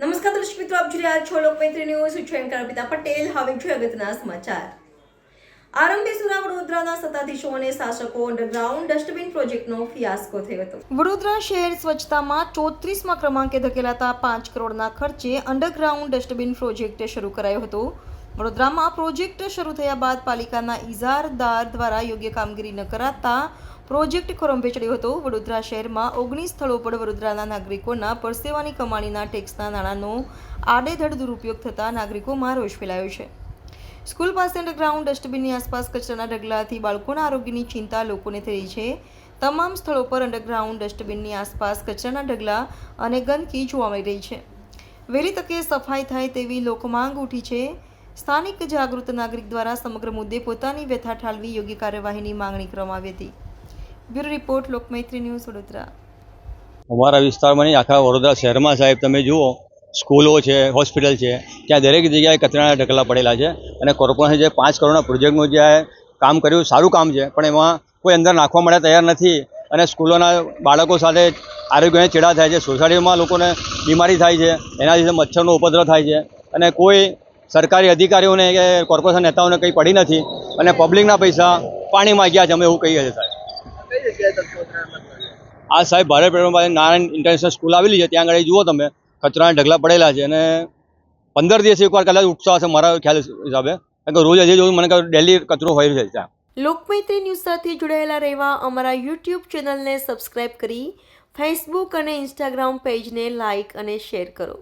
નમસ્કાર દર્શક મિત્રો, આપ જોઈ રહ્યા છો લોકમૈત્રી ન્યૂઝ. છું અર્પિતા પટેલ. હવે જોઈએ અગત્યના સમાચાર. આરંભી સુરા વડોદરાના સત્તાધીશો અને શાસકો અંડરગ્રાઉન્ડ ડસ્ટબિન પ્રોજેક્ટનો ફિયાસ્કો થયો હતો. વડોદરા શહેર સ્વચ્છતામાં ચોત્રીસમાં ક્રમાંકે ધકેલાતા પાંચ કરોડના ખર્ચે અંડરગ્રાઉન્ડ ડસ્ટબિન પ્રોજેક્ટ શરૂ કરાયો હતો. વડોદરામાં પ્રોજેક્ટ શરૂ થયા બાદ પાલિકાના ઇજારદાર દ્વારા યોગ્ય કામગીરી ન કરાતા પ્રોજેક્ટ ખોરંભે ચડ્યો હતો. વડોદરા શહેરમાં ઓગણીસ સ્થળો પર વડોદરાના નાગરિકોના પરસેવાની કમાણીના ટેક્સના નાણાંનો આડેધડ દુરુપયોગ થતાં નાગરિકોમાં રોષ ફેલાયો છે. સ્કૂલ પાસે અંડરગ્રાઉન્ડ ડસ્ટબિનની આસપાસ કચરાના ઢગલાથી બાળકોના આરોગ્યની ચિંતા લોકોને થઈ છે. તમામ સ્થળો પર અંડરગ્રાઉન્ડ ડસ્ટબિનની આસપાસ કચરાના ઢગલા અને ગંદકી જોવા મળી રહી છે. વહેલી તકે સફાઈ થાય તેવી લોકમાંગ ઉઠી છે. સ્થાનિક જાગૃત નાગરિક દ્વારા સમગ્ર મુદ્દે પોતાની વ્યથા ઠાલવી યોગ્ય કાર્યવાહીની માંગણી કરવામાં આવી હતી. Bureau report, Lokmaitri news Vadodara. અમારા વિસ્તારમાં આખા વડોદરા શહેરમાં સાહેબ તમે જુઓ, સ્કૂલો છે, હોસ્પિટલ છે, ત્યાં દરેક જગ્યાએ કચરાના ઢગલા પડેલા છે અને કોર્પોરેશન જે પાંચ કરોડના પ્રોજેક્ટનું જે કામ કર્યું, સારું કામ છે, પણ એમાં કોઈ અંદર નાખવા માટે તૈયાર નથી અને સ્કૂલોના બાળકો સાથે આરોગ્યને ચેડા થાય છે, સોસાયટીમાં લોકોને બીમારી થાય છે, એના લીધે મચ્છરનો ઉપદ્રવ થાય છે અને કોઈ સરકારી અધિકારીઓને કે કોર્પોરેશન નેતાઓને કંઈ પડી નથી અને પબ્લિકના પૈસા પાણીમાં ગયા છે અમે એવું કહીએ છીએ સાહેબ. આ સાહેબ ભારત પેટ્રોલ પાસે નારાયણ ઇન્ટરનેશનલ સ્કૂલ આવેલી છે ત્યાં આગળ જુઓ તમે કચરાના ઢગલા પડેલા છે અને પંદર દિવસ એકવાર કદાચ ઉઠતો હશે મારા ખ્યાલ હિસાબે. કારણ કે રોજ હજી જોયું મને કહ્યું ડેલી કચરો હોય છે ત્યાં. લોકમૈત્રી ન્યૂઝ સાથે જોડાયેલા રહેવા અમારા યુટ્યુબ ચેનલને સબસ્ક્રાઇબ કરી ફેસબુક અને ઇન્સ્ટાગ્રામ પેજને લાઇક અને શેર કરો.